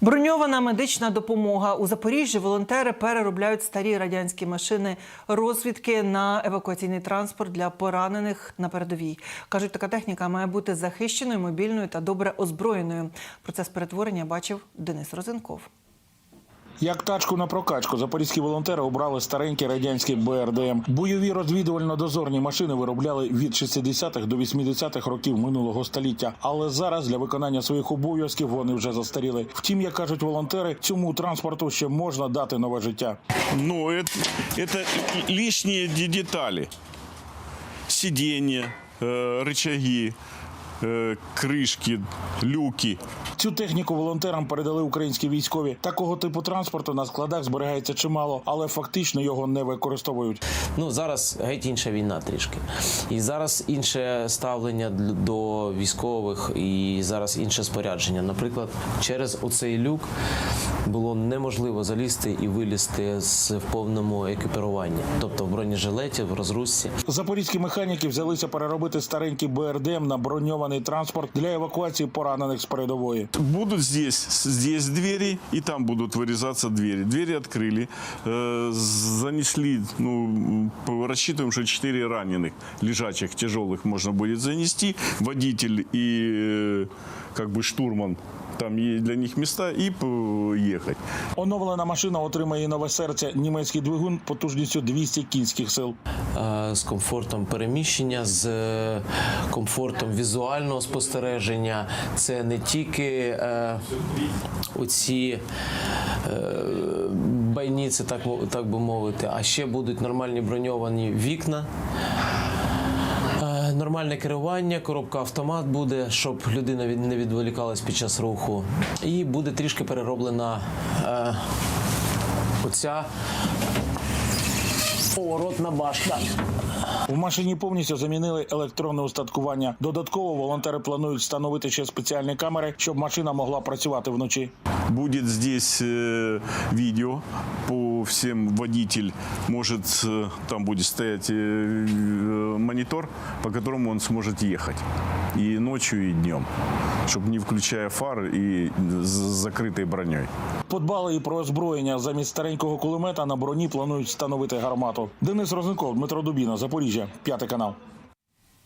Броньована медична допомога у Запоріжжі. Волонтери переробляють старі радянські машини розвідки на евакуаційний транспорт для поранених на передовій. кажуть, така техніка має бути захищеною, мобільною та добре озброєною. Процес перетворення бачив Денис Розенков. Як тачку на прокачку, запорізькі волонтери обрали старенькі радянські БРДМ. Бойові розвідувально-дозорні машини виробляли від 60-х до 80-х років минулого століття. Але зараз для виконання своїх обов'язків вони вже застаріли. Втім, як кажуть волонтери, цьому транспорту ще можна дати нове життя. Ну, это, это лишние де- детали. Сиденья, э, рычаги, э, крышки, люки. Цю техніку волонтерам передали українські військові. Такого типу транспорту на складах зберігається чимало, але фактично його не використовують. Ну зараз геть інша війна трішки. І зараз інше ставлення до військових, і зараз інше спорядження. Наприклад, через оцей люк було неможливо залізти і вилізти з в повному екіпіруванні, тобто в бронежилеті, в розрузці. Запорізькі механіки взялися переробити старенький БРДМ на броньований транспорт для евакуації поранених з передової. Будут здесь, здесь двери, и там будут вырезаться двери. Двери открыли, э, занесли, ну, п- рассчитываем, что 4 раненых, лежачих, тяжелых можно будет занести. Водитель и э, как бы штурман, там есть для них места, и п- ехать. Оновлена машина отримає нове серце. Німецький двигун потужністю 200 кінських сил. З комфортом переміщення, з е, комфортом візуального спостереження. Це не тільки е, оці е, байніці, так, так би мовити, а ще будуть нормальні броньовані вікна. Нормальне керування, коробка автомат буде, щоб людина не відволікалась під час руху. І буде трішки перероблена е, оця поворотна башта. В машині повністю замінили електронне устаткування. Додатково волонтери планують встановити ще спеціальні камери, щоб машина могла працювати вночі. Будет здесь э, видео по всем водитель может э, там будет стоять э, э, монитор, по которому он сможет ехать и ночью, и днем, чтобы не включая фары и с закрытой броней. Подбали і про озброєння. Замість старенького кулемета на броні планують встановити гармату. Денис Рознаков, Дмитро Дубіна, Запоріжжя, п'ятий канал.